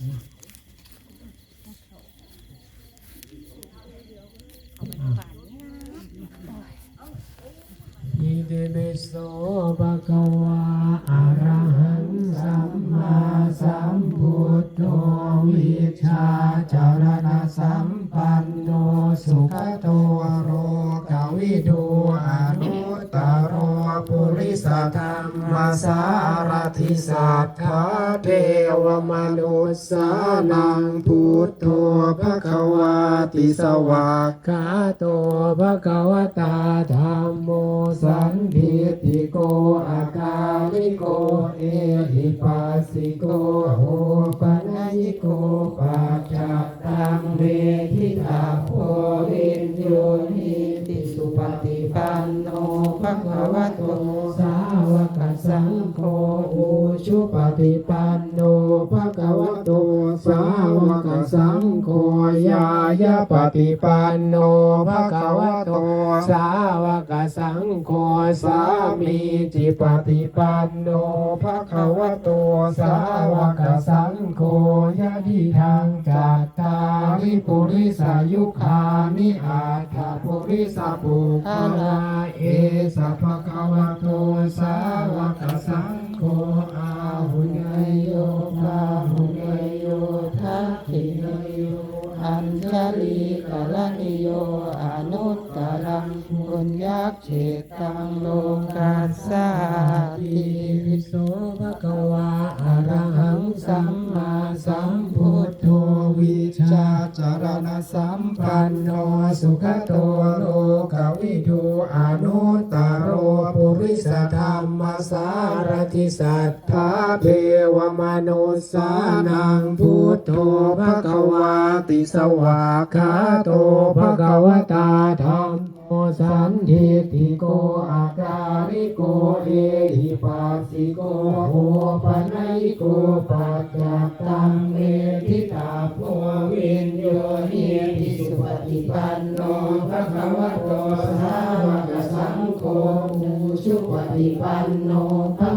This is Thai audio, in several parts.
อิติปิโสภะ วมนุสสานังพุทโธภะคะวาติสวากขาโตภะคะวตาธรรมโมสันทิติโกอาการิโกเอหิปัสสิโกโหปัญญิโกปัจจตังเวทิตาโพรินโยนิติสุปฏิปันโนภะคะวะโตาวกสังโฆยายาปฏิปันโนภะคะวะโต สาวกสังโฆสามีจิปฏิปันโนภะคะวะโต สาวกสังโฆยะทิทางจัตตาริปุริสายุคานิอาถาปุริสปุคลาเอสัพพะคะวะโต สาวกสังโฆ ชลีกาลนิโยอนุตตรังบุญยักเจตังโลกัสสาติโสภะคะวาอะระหังสัมมาสัมพุทธ วิชาจารณสัมปันโนสุขโตโลกวิทูอนุตตโรปุริสธรรมสารทิสัทธาเทวมนุสานังพุทโธภะคะวาติสวากขาโตภะคะวตาธรรมโมสันทิติโกอาการิโกเอหิปัสสิโกโหปัญญิโกปัจจตัง สาวกสังโฆอุชุปฏิปันโนภะ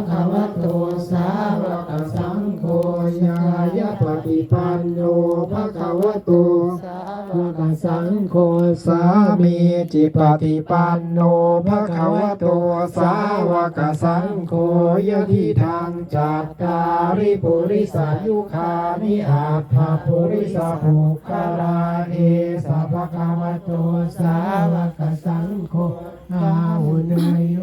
โคสามีจิปฏิปันโนภะคะวะโตสาวกสังโฆยะทิทางจัตตาริปุริสายุคานิอาภาปุริสาภูคาราเอสัพพะคะวะโตสาวกสังโฆอาหุเนย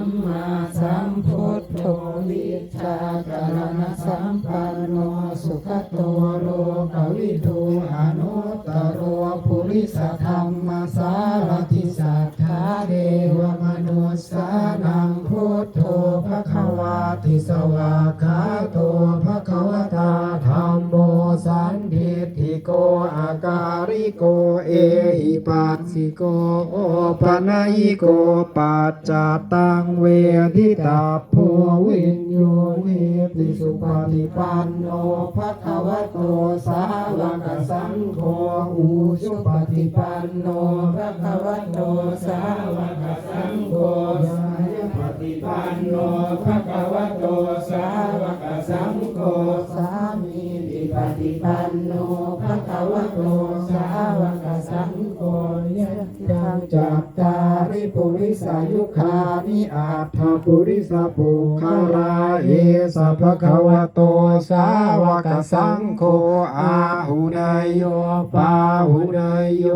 มมาสัมพุทโธวิชาจารณะสัมปันโนสุขโตโลกวิทูอนุตตโรปุริสธรรมสารทิสัทธาเทวมนุสสานังพุทโธภะคะวาติสวากขาโตภะคะวต อาการิโกเอหิปัสสิโกโอปนัยิโกปัจจตังเวทิตาโพวินโยนิติสุปฏิปันโนภะคะวะโตสาวกสังโฆอุชุปฏิปันโนภะคะวะโตสาวกสังโฆยายปฏิปันโนภะคะวะโตสาวกสังโฆสามีติปฏิปันโน โตสาวกสังโฆยะยังจัตตาริปุริสายุคานิอาภาปุริสาปุคาราเอสัพพะคะวะโตสาวกสังโฆอาหุเนยโยปาหุเนยโย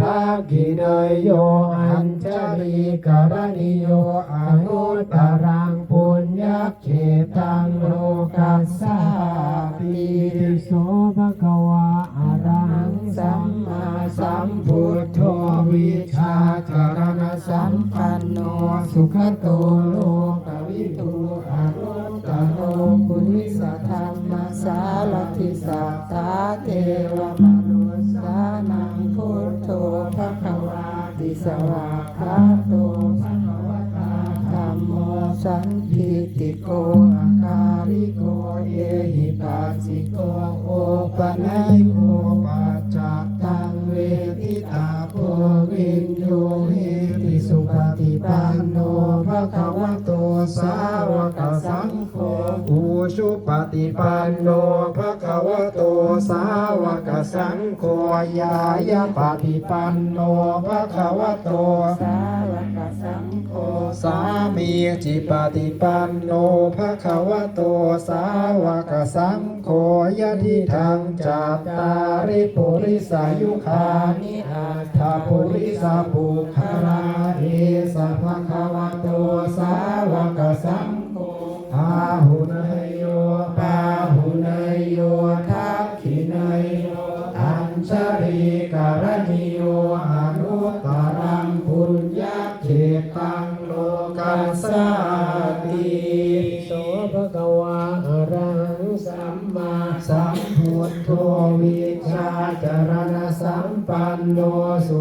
ทักขิเนยโยอัญชลีกรณิโยอนุตตรังปุญญเขตังโลกัสสาติโส โตโลกวิทูอนุตตโลกุริสธรรมสารทิสัตตาเทวมนุสสานังพุทโธภะคะวาติสวา ฏิปันโนภะคะวะโตสาวกสังโฆยายาปฏิปันโนภะคะวะโตสาวกสังโฆสามีจิปฏิปันโนภะคะวะโตสาวกสังโฆยะทิทางจัตตาริปุริสายุคานิอาถาปุริสาปุคาเอ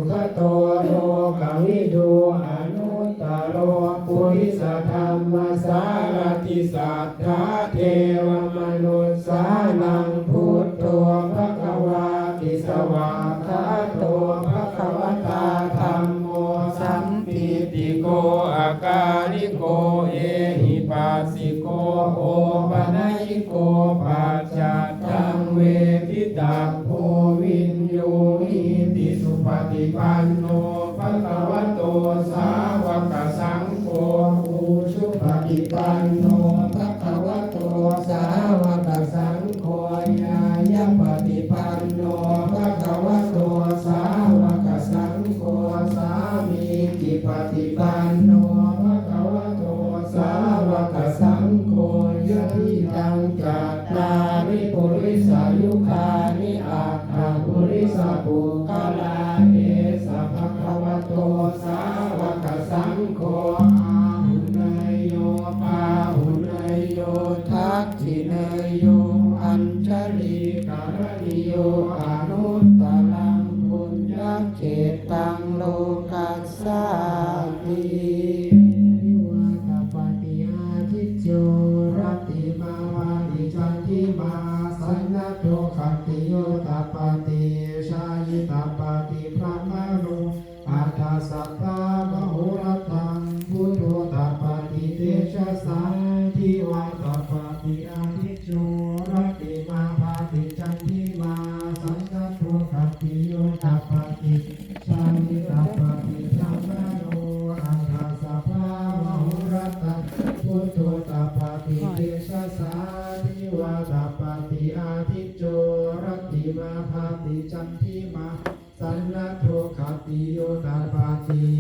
ขโตโลกวิดูอนุตตโรปุริสธรรมสารติสัทธาเทวมนุสสานังพุทโธภะคะวาติสวาคาโตภะคะวตาธรรมโมสันติติโกอาการิโกเอหิปัสสิโกโอปะนยิโกปัจจั ฏิปันโนภะคะวะโตสาวกสังโฆยายปฏิปันโนภะคะวะโตสาวกสังโฆสามีจิปฏิปันโนภะคะวะโตสาวกสังโฆยะทิตังจัตตาริปุริสายุคานิอาคาปุริสปุคลา ขินายโย มาภาติจันทิมาสันนโทขติโยตาปาติ